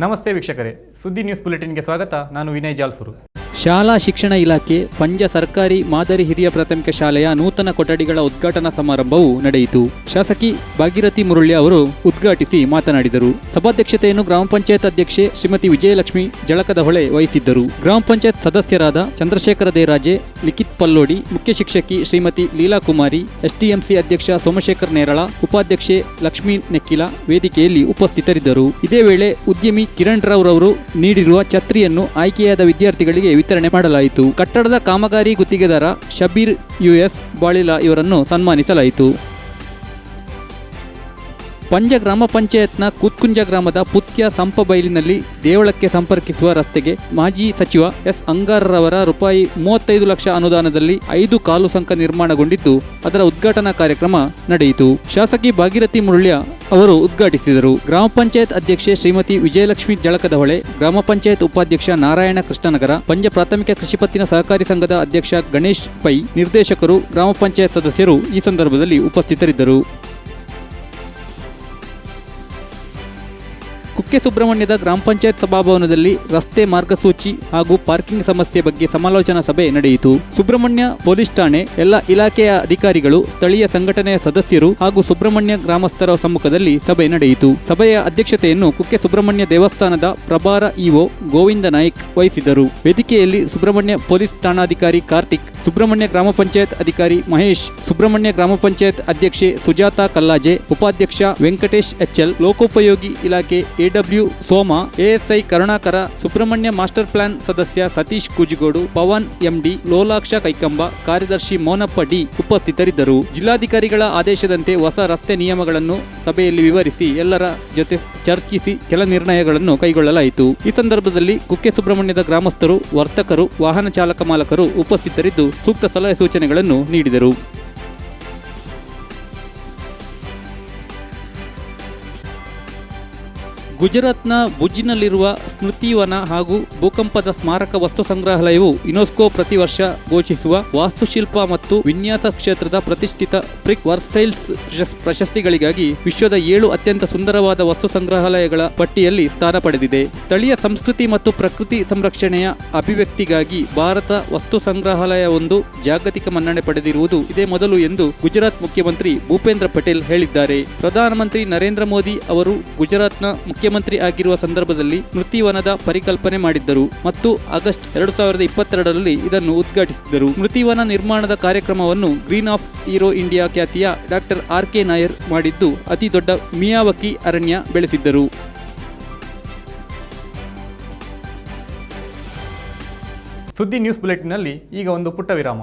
ನಮಸ್ತೆ ವೀಕ್ಷಕರೇ ಸುದ್ದಿ ನ್ಯೂಸ್ ಬುಲೆಟಿನ್ಗೆ ಸ್ವಾಗತ. ನಾನು ವಿನಯ್ ಜಾಲ್ಸುರು. ಶಾಲಾ ಶಿಕ್ಷಣ ಇಲಾಖೆ ಪಂಜ ಸರ್ಕಾರಿ ಮಾದರಿ ಹಿರಿಯ ಪ್ರಾಥಮಿಕ ಶಾಲೆಯ ನೂತನ ಕೊಠಡಿಗಳ ಉದ್ಘಾಟನಾ ಸಮಾರಂಭವು ನಡೆಯಿತು. ಶಾಸಕಿ ಭಾಗೀರಥಿ ಮುರುಳ್ಳಿ ಅವರು ಉದ್ಘಾಟಿಸಿ ಮಾತನಾಡಿದರು. ಸಭಾಧ್ಯಕ್ಷತೆಯನ್ನು ಗ್ರಾಮ ಪಂಚಾಯತ್ ಅಧ್ಯಕ್ಷೆ ಶ್ರೀಮತಿ ವಿಜಯಲಕ್ಷ್ಮಿ ಜಳಕದ ಹೊಳೆ ವಹಿಸಿದ್ದರು. ಗ್ರಾಮ ಪಂಚಾಯತ್ ಸದಸ್ಯರಾದ ಚಂದ್ರಶೇಖರ ದೇರಾಜೆ, ಲಿಖಿತ್ ಪಲ್ಲೋಡಿ, ಮುಖ್ಯ ಶಿಕ್ಷಕಿ ಶ್ರೀಮತಿ ಲೀಲಾ ಕುಮಾರಿ, ಎಸ್ಟಿಎಂಸಿ ಅಧ್ಯಕ್ಷ ಸೋಮಶೇಖರ್ ನೇರಳ, ಉಪಾಧ್ಯಕ್ಷೆ ಲಕ್ಷ್ಮೀ ನೆಕ್ಕಿಲ ವೇದಿಕೆಯಲ್ಲಿ ಉಪಸ್ಥಿತರಿದ್ದರು. ಇದೇ ವೇಳೆ ಉದ್ಯಮಿ ಕಿರಣ್ ರಾವ್ ರವರು ನೀಡಿರುವ ಛತ್ರಿಯನ್ನು ಆಯ್ಕೆಯಾದ ವಿದ್ಯಾರ್ಥಿಗಳಿಗೆ ವಿತರಣೆ ಮಾಡಲಾಯಿತು. ಕಟ್ಟಡದ ಕಾಮಗಾರಿ ಗುತ್ತಿಗೆದಾರ ಶಬೀರ್ ಯುಎಸ್ ಬಾಳಿಲಾ ಇವರನ್ನು ಸನ್ಮಾನಿಸಲಾಯಿತು. ಪಂಜ ಗ್ರಾಮ ಪಂಚಾಯತ್ನ ಕುತ್ಕುಂಜ ಗ್ರಾಮದ ಪುತ್ಯ ಸಂಪಬೈಲಿನಲ್ಲಿ ದೇವಳಕ್ಕೆ ಸಂಪರ್ಕಿಸುವ ರಸ್ತೆಗೆ ಮಾಜಿ ಸಚಿವ ಎಸ್ ಅಂಗಾರರವರ ರೂಪಾಯಿ ಮೂವತ್ತೈದು ಲಕ್ಷ ಅನುದಾನದಲ್ಲಿ ಐದು ಕಾಲು ಸಂಕ ನಿರ್ಮಾಣಗೊಂಡಿದ್ದು, ಅದರ ಉದ್ಘಾಟನಾ ಕಾರ್ಯಕ್ರಮ ನಡೆಯಿತು. ಶಾಸಕಿ ಭಾಗೀರಥಿ ಮುರುಳ್ಯ ಅವರು ಉದ್ಘಾಟಿಸಿದರು. ಗ್ರಾಮ ಪಂಚಾಯತ್ ಅಧ್ಯಕ್ಷೆ ಶ್ರೀಮತಿ ವಿಜಯಲಕ್ಷ್ಮಿ ಜಳಕದಹೊಳೆ ಗ್ರಾಮ ಪಂಚಾಯತ್ ಉಪಾಧ್ಯಕ್ಷ ನಾರಾಯಣ ಕೃಷ್ಣನಗರ, ಪಂಜ ಪ್ರಾಥಮಿಕ ಕೃಷಿ ಪತ್ತಿನ ಸಹಕಾರಿ ಸಂಘದ ಅಧ್ಯಕ್ಷ ಗಣೇಶ್ ಪೈ, ನಿರ್ದೇಶಕರು, ಗ್ರಾಮ ಪಂಚಾಯತ್ ಸದಸ್ಯರು ಈ ಸಂದರ್ಭದಲ್ಲಿ ಉಪಸ್ಥಿತರಿದ್ದರು. ಕುಕ್ಕೆ ಸುಬ್ರಹ್ಮಣ್ಯದ ಗ್ರಾಮ ಪಂಚಾಯತ್ ಸಭಾಭವನದಲ್ಲಿ ರಸ್ತೆ ಮಾರ್ಗಸೂಚಿ ಹಾಗೂ ಪಾರ್ಕಿಂಗ್ ಸಮಸ್ಯೆ ಬಗ್ಗೆ ಸಮಾಲೋಚನಾ ಸಭೆ ನಡೆಯಿತು. ಸುಬ್ರಹ್ಮಣ್ಯ ಪೊಲೀಸ್ ಠಾಣೆ, ಎಲ್ಲ ಇಲಾಖೆಯ ಅಧಿಕಾರಿಗಳು, ಸ್ಥಳೀಯ ಸಂಘಟನೆಯ ಸದಸ್ಯರು ಹಾಗೂ ಸುಬ್ರಹ್ಮಣ್ಯ ಗ್ರಾಮಸ್ಥರ ಸಮ್ಮುಖದಲ್ಲಿ ಸಭೆ ನಡೆಯಿತು. ಸಭೆಯ ಅಧ್ಯಕ್ಷತೆಯನ್ನು ಕುಕ್ಕೆ ಸುಬ್ರಹ್ಮಣ್ಯ ದೇವಸ್ಥಾನದ ಪ್ರಭಾರ ಇಒ ಗೋವಿಂದ ನಾಯ್ಕ್ ವಹಿಸಿದರು. ವೇದಿಕೆಯಲ್ಲಿ ಸುಬ್ರಹ್ಮಣ್ಯ ಪೊಲೀಸ್ ಠಾಣಾಧಿಕಾರಿ ಕಾರ್ತಿಕ್, ಸುಬ್ರಹ್ಮಣ್ಯ ಗ್ರಾಮ ಪಂಚಾಯತ್ ಅಧಿಕಾರಿ ಮಹೇಶ್, ಸುಬ್ರಹ್ಮಣ್ಯ ಗ್ರಾಮ ಪಂಚಾಯತ್ ಅಧ್ಯಕ್ಷೆ ಸುಜಾತಾ ಕಲ್ಲಾಜೆ, ಉಪಾಧ್ಯಕ್ಷ ವೆಂಕಟೇಶ್ ಎಚ್ಎಲ್ ಲೋಕೋಪಯೋಗಿ ಇಲಾಖೆ AW Soma, ASI Karunakara, Subrahmanya master plan ಸದಸ್ಯ ಸತೀಶ್ ಕುಜಿಗೋಡು, ಪವನ್ ಎಂಡಿ, ಲೋಲಾಕ್ಷ ಕೈಕಂಬ, ಕಾರ್ಯದರ್ಶಿ ಮೋನಪ್ಪ ಡಿ ಉಪಸ್ಥಿತರಿದ್ದರು. ಜಿಲ್ಲಾಧಿಕಾರಿಗಳ ಆದೇಶದಂತೆ ಹೊಸ ರಸ್ತೆ ನಿಯಮಗಳನ್ನು ಸಭೆಯಲ್ಲಿ ವಿವರಿಸಿ ಎಲ್ಲರ ಜೊತೆ ಚರ್ಚಿಸಿ ಕೆಲ ನಿರ್ಣಯಗಳನ್ನು ಕೈಗೊಳ್ಳಲಾಯಿತು. ಈ ಸಂದರ್ಭದಲ್ಲಿ ಕುಕ್ಕೆ ಸುಬ್ರಹ್ಮಣ್ಯದ ಗ್ರಾಮಸ್ಥರು, ವರ್ತಕರು, ವಾಹನ ಚಾಲಕ ಮಾಲಕರು ಉಪಸ್ಥಿತರಿದ್ದು ಸೂಕ್ತ ಸಲಹೆ ಸೂಚನೆಗಳನ್ನು ನೀಡಿದರು. ಗುಜರಾತ್ನ ಭುಜ್ನಲ್ಲಿರುವ ಸ್ಮೃತಿವನ ಹಾಗೂ ಭೂಕಂಪದ ಸ್ಮಾರಕ ವಸ್ತು ಸಂಗ್ರಹಾಲಯವು ಯುನೆಸ್ಕೋ ಪ್ರತಿ ವರ್ಷ ಘೋಷಿಸುವ ವಾಸ್ತುಶಿಲ್ಪ ಮತ್ತು ವಿನ್ಯಾಸ ಕ್ಷೇತ್ರದ ಪ್ರತಿಷ್ಠಿತ ಪ್ರಿಕ್ ವರ್ಸೈಲ್ಸ್ ಪ್ರಶಸ್- ಪ್ರಶಸ್ತಿಗಳಿಗಾಗಿ ವಿಶ್ವದ ಏಳು ಅತ್ಯಂತ ಸುಂದರವಾದ ವಸ್ತು ಸಂಗ್ರಹಾಲಯಗಳ ಪಟ್ಟಿಯಲ್ಲಿ ಸ್ಥಾನ ಪಡೆದಿದೆ. ಸ್ಥಳೀಯ ಸಂಸ್ಕೃತಿ ಮತ್ತು ಪ್ರಕೃತಿ ಸಂರಕ್ಷಣೆಯ ಅಭಿವ್ಯಕ್ತಿಗಾಗಿ ಭಾರತ ವಸ್ತು ಸಂಗ್ರಹಾಲಯವೊಂದು ಜಾಗತಿಕ ಮನ್ನಣೆ ಪಡೆದಿರುವುದು ಇದೇ ಮೊದಲು ಎಂದು ಗುಜರಾತ್ ಮುಖ್ಯಮಂತ್ರಿ ಭೂಪೇಂದ್ರ ಪಟೇಲ್ ಹೇಳಿದ್ದಾರೆ. ಪ್ರಧಾನಮಂತ್ರಿ ನರೇಂದ್ರ ಮೋದಿ ಅವರು ಗುಜರಾತ್ನ ಮುಖ್ಯಮಂತ್ರಿ ಆಗಿರುವ ಸಂದರ್ಭದಲ್ಲಿ ಮೃತಿವನದ ಪರಿಕಲ್ಪನೆ ಮಾಡಿದ್ದರು ಮತ್ತು ಆಗಸ್ಟ್ ಎರಡು ಸಾವಿರದ ಇಪ್ಪತ್ತೆರಡರಲ್ಲಿ ಇದನ್ನು ಉದ್ಘಾಟಿಸಿದ್ದರು. ಮೃತಿವನ ನಿರ್ಮಾಣದ ಕಾರ್ಯಕ್ರಮವನ್ನು ಗ್ರೀನ್ ಆಫ್ ಹೀರೋ ಇಂಡಿಯಾ ಖ್ಯಾತಿಯ ಡಾಕ್ಟರ್ ಆರ್ ಕೆ ನಾಯರ್ ಮಾಡಿದ್ದು ಅತಿ ದೊಡ್ಡ ಮಿಯಾವಕಿ ಅರಣ್ಯ ಬೆಳೆಸಿದ್ದರು. ಸುದ್ದಿ ನ್ಯೂಸ್ ಬುಲೆಟಿನ್ನಲ್ಲಿ ಈಗ ಒಂದು ಪುಟ್ಟ ವಿರಾಮ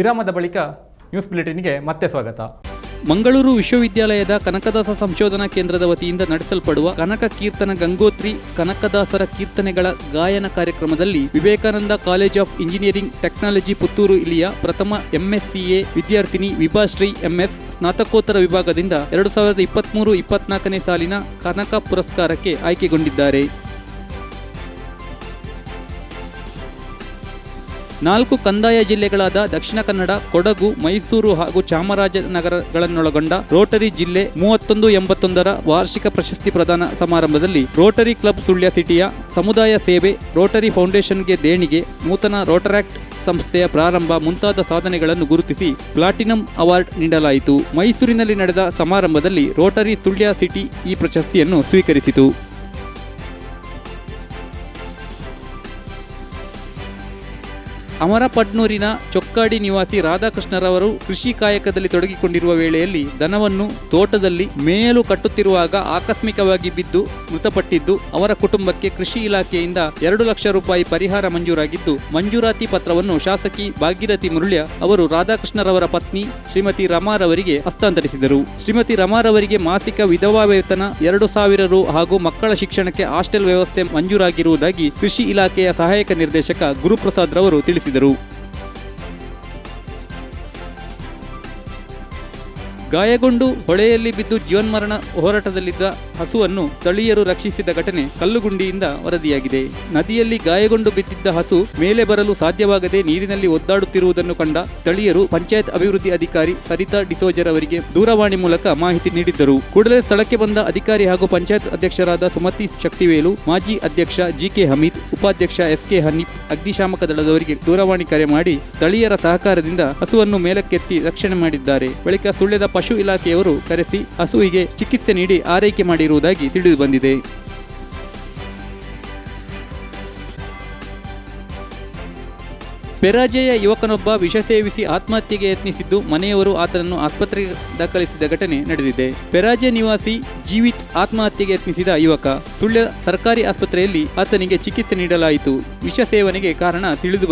ವಿರಾಮದ ಬಳಿಕ ನ್ಯೂಸ್ ಬುಲೆಟಿನ್ಗೆ ಮತ್ತೆ ಸ್ವಾಗತ. ಮಂಗಳೂರು ವಿಶ್ವವಿದ್ಯಾಲಯದ ಕನಕದಾಸ ಸಂಶೋಧನಾ ಕೇಂದ್ರದ ವತಿಯಿಂದ ನಡೆಸಲ್ಪಡುವ ಕನಕ ಕೀರ್ತನ ಗಂಗೋತ್ರಿ, ಕನಕದಾಸರ ಕೀರ್ತನೆಗಳ ಗಾಯನ ಕಾರ್ಯಕ್ರಮದಲ್ಲಿ Vivekananda college of engineering technology Puttur ಇಲ್ಲಿಯ ಪ್ರಥಮ ಎಂಎಸ್ಸಿಎ ವಿದ್ಯಾರ್ಥಿನಿ ವಿಭಾಶ್ರೀ ಎಂಎಸ್ ಸ್ನಾತಕೋತ್ತರ ವಿಭಾಗದಿಂದ ಎರಡು ಸಾವಿರದ ಇಪ್ಪತ್ತ್ಮೂರು ಇಪ್ಪತ್ನಾಲ್ಕನೇ ಸಾಲಿನ ಕನಕ ಪುರಸ್ಕಾರಕ್ಕೆ ಆಯ್ಕೆಗೊಂಡಿದ್ದಾರೆ. ನಾಲ್ಕು ಕಂದಾಯ ಜಿಲ್ಲೆಗಳಾದ ದಕ್ಷಿಣ ಕನ್ನಡ, ಕೊಡಗು, ಮೈಸೂರು ಹಾಗೂ ಚಾಮರಾಜನಗರಗಳನ್ನೊಳಗೊಂಡ ರೋಟರಿ ಜಿಲ್ಲೆ ಮೂವತ್ತೊಂದು ಎಂಬತ್ತೊಂದರ ವಾರ್ಷಿಕ ಪ್ರಶಸ್ತಿ ಪ್ರದಾನ ಸಮಾರಂಭದಲ್ಲಿ ರೋಟರಿ ಕ್ಲಬ್ ಸುಳ್ಯ ಸಿಟಿಯ ಸಮುದಾಯ ಸೇವೆ, ರೋಟರಿ ಫೌಂಡೇಶನ್ಗೆ ದೇಣಿಗೆ, ನೂತನ ರೋಟರಾಕ್ಟ್ ಸಂಸ್ಥೆಯ ಪ್ರಾರಂಭ ಮುಂತಾದ ಸಾಧನೆಗಳನ್ನು ಗುರುತಿಸಿ ಪ್ಲಾಟಿನಂ ಅವಾರ್ಡ್ ನೀಡಲಾಯಿತು. ಮೈಸೂರಿನಲ್ಲಿ ನಡೆದ ಸಮಾರಂಭದಲ್ಲಿ ರೋಟರಿ ಸುಳ್ಯ ಸಿಟಿ ಈ ಪ್ರಶಸ್ತಿಯನ್ನು ಸ್ವೀಕರಿಸಿತು. ಅಮರಪಡ್ನೂರಿನ ಚೊಕ್ಕಾಡಿ ನಿವಾಸಿ ರಾಧಾಕೃಷ್ಣರವರು ಕೃಷಿ ಕಾಯಕದಲ್ಲಿ ತೊಡಗಿಕೊಂಡಿರುವ ವೇಳೆಯಲ್ಲಿ ದನವನ್ನು ತೋಟದಲ್ಲಿ ಮೇಯಲು ಕಟ್ಟುತ್ತಿರುವಾಗ ಆಕಸ್ಮಿಕವಾಗಿ ಬಿದ್ದು ಮೃತಪಟ್ಟಿದ್ದು, ಅವರ ಕುಟುಂಬಕ್ಕೆ ಕೃಷಿ ಇಲಾಖೆಯಿಂದ ಎರಡು ಲಕ್ಷ ರೂಪಾಯಿ ಪರಿಹಾರ ಮಂಜೂರಾಗಿದ್ದು, ಮಂಜೂರಾತಿ ಪತ್ರವನ್ನು ಶಾಸಕಿ ಭಾಗೀರಥಿ ಮುರುಳ್ಯ ಅವರು ರಾಧಾಕೃಷ್ಣರವರ ಪತ್ನಿ ಶ್ರೀಮತಿ ರಮಾರವರಿಗೆ ಹಸ್ತಾಂತರಿಸಿದರು. ಶ್ರೀಮತಿ ರಮಾರವರಿಗೆ ಮಾಸಿಕ ವಿಧವಾ ವೇತನ ಎರಡು ಸಾವಿರ ರು ಹಾಗೂ ಮಕ್ಕಳ ಶಿಕ್ಷಣಕ್ಕೆ ಹಾಸ್ಟೆಲ್ ವ್ಯವಸ್ಥೆ ಮಂಜೂರಾಗಿರುವುದಾಗಿ ಕೃಷಿ ಇಲಾಖೆಯ ಸಹಾಯಕ ನಿರ್ದೇಶಕ ಗುರುಪ್ರಸಾದ್ ರವರು ತಿಳಿಸಿದರು. ತಿಳಿಸಿದರು ಗಾಯಗೊಂಡು ಹೊಳೆಯಲ್ಲಿ ಬಿದ್ದು ಜೀವನ್ಮರಣ ಹೋರಾಟದಲ್ಲಿದ್ದ ಹಸುವನ್ನು ಸ್ಥಳೀಯರು ರಕ್ಷಿಸಿದ ಘಟನೆ ಕಲ್ಲುಗುಂಡಿಯಿಂದ ವರದಿಯಾಗಿದೆ. ನದಿಯಲ್ಲಿ ಗಾಯಗೊಂಡು ಬಿದ್ದಿದ್ದ ಹಸು ಮೇಲೆ ಬರಲು ಸಾಧ್ಯವಾಗದೆ ನೀರಿನಲ್ಲಿ ಒದ್ದಾಡುತ್ತಿರುವುದನ್ನು ಕಂಡ ಸ್ಥಳೀಯರು ಪಂಚಾಯತ್ ಅಭಿವೃದ್ಧಿ ಅಧಿಕಾರಿ ಸರಿತಾ ಡಿಸೋಜರ್ ಅವರಿಗೆ ದೂರವಾಣಿ ಮೂಲಕ ಮಾಹಿತಿ ನೀಡಿದ್ದರು. ಕೂಡಲೇ ಸ್ಥಳಕ್ಕೆ ಬಂದ ಅಧಿಕಾರಿ ಹಾಗೂ ಪಂಚಾಯತ್ ಅಧ್ಯಕ್ಷರಾದ ಸುಮತಿ ಶಕ್ತಿವೇಲು, ಮಾಜಿ ಅಧ್ಯಕ್ಷ ಜಿಕೆ ಹಮೀದ್, ಉಪಾಧ್ಯಕ್ಷ ಎಸ್ಕೆ ಹನೀಫ್, ಅಗ್ನಿಶಾಮಕ ದಳದವರಿಗೆ ದೂರವಾಣಿ ಕರೆ ಮಾಡಿ ಸ್ಥಳೀಯರ ಸಹಕಾರದಿಂದ ಹಸುವನ್ನು ಮೇಲಕ್ಕೆತ್ತಿ ರಕ್ಷಣೆ ಮಾಡಿದ್ದಾರೆ. ಬಳಿಕ ಸುಳ್ಯದ ಪಶು ಇಲಾಖೆಯವರು ಕರೆಸಿ ಹಸುವಿಗೆ ಚಿಕಿತ್ಸೆ ನೀಡಿ ಆರೈಕೆ ಮಾಡಿರುವುದಾಗಿ ತಿಳಿದುಬಂದಿದೆ. ಪೆರಾಜೆಯ ಯುವಕನೊಬ್ಬ ವಿಷ ಸೇವಿಸಿ ಆತ್ಮಹತ್ಯೆಗೆ ಯತ್ನಿಸಿದ್ದು ಮನೆಯವರು ಆತನನ್ನು ಆಸ್ಪತ್ರೆಗೆ ದಾಖಲಿಸಿದ ಘಟನೆ ನಡೆದಿದೆ. ಪೆರಾಜೆ ನಿವಾಸಿ ಜೀವಿತ್ ಆತ್ಮಹತ್ಯೆಗೆ ಯತ್ನಿಸಿದ ಯುವಕ ಸುಳ್ಯ ಸರ್ಕಾರಿ ಆಸ್ಪತ್ರೆಯಲ್ಲಿ ಆತನಿಗೆ ಚಿಕಿತ್ಸೆ ನೀಡಲಾಯಿತು. ವಿಷ ಸೇವನೆಗೆ ಕಾರಣ ತಿಳಿದು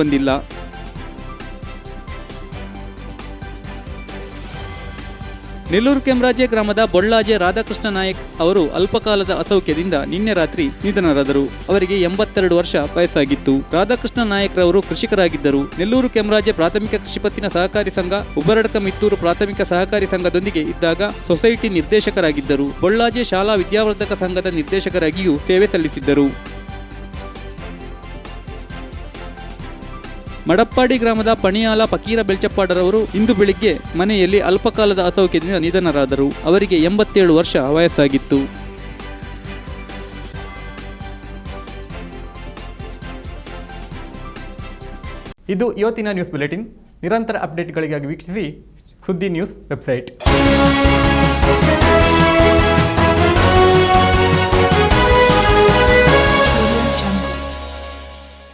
ನೆಲ್ಲೂರು ಕೆಂರಾಜೆ ಗ್ರಾಮದ ಬೊಳ್ಳಾಜೆ ರಾಧಾಕೃಷ್ಣ ನಾಯಕ್ ಅವರು ಅಲ್ಪಕಾಲದ ಅಸೌಖ್ಯದಿಂದ ನಿನ್ನೆ ರಾತ್ರಿ ನಿಧನರಾದರು. ಅವರಿಗೆ ಎಂಬತ್ತೆರಡು ವರ್ಷ ವಯಸ್ಸಾಗಿತ್ತು. ರಾಧಾಕೃಷ್ಣ ನಾಯಕ್ ರವರು ಕೃಷಿಕರಾಗಿದ್ದರು. ನೆಲ್ಲೂರು ಕೆಂಬರಾಜೆ ಪ್ರಾಥಮಿಕ ಕೃಷಿ ಪತ್ತಿನ ಸಹಕಾರಿ ಸಂಘ, ಉಬ್ಬರಡಕ ಮಿತ್ತೂರು ಪ್ರಾಥಮಿಕ ಸಹಕಾರಿ ಸಂಘದೊಂದಿಗೆ ಇದ್ದಾಗ ಸೊಸೈಟಿ ನಿರ್ದೇಶಕರಾಗಿದ್ದರು. ಬೊಳ್ಳಾಜೆ ಶಾಲಾ ವಿದ್ಯಾವರ್ಧಕ ಸಂಘದ ನಿರ್ದೇಶಕರಾಗಿಯೂ ಸೇವೆ ಸಲ್ಲಿಸಿದ್ದರು. ಮಡಪ್ಪಾಡಿ ಗ್ರಾಮದ ಪಣಿಯಾಲ ಫಕೀರ ಬೆಳ್ಚಪ್ಪಾಡರವರು ಇಂದು ಬೆಳಿಗ್ಗೆ ಮನೆಯಲ್ಲಿ ಅಲ್ಪಕಾಲದ ಅಸೌಖ್ಯದಿಂದ ನಿಧನರಾದರು. ಅವರಿಗೆ ಎಂಬತ್ತೇಳು ವರ್ಷ ವಯಸ್ಸಾಗಿತ್ತು. ಇದು ಇವತ್ತಿನ ನ್ಯೂಸ್ ಬುಲೆಟಿನ್. ನಿರಂತರ ಅಪ್ಡೇಟ್ಗಳಿಗಾಗಿ ವೀಕ್ಷಿಸಿ ಸುದ್ದಿ ನ್ಯೂಸ್ ವೆಬ್ಸೈಟ್.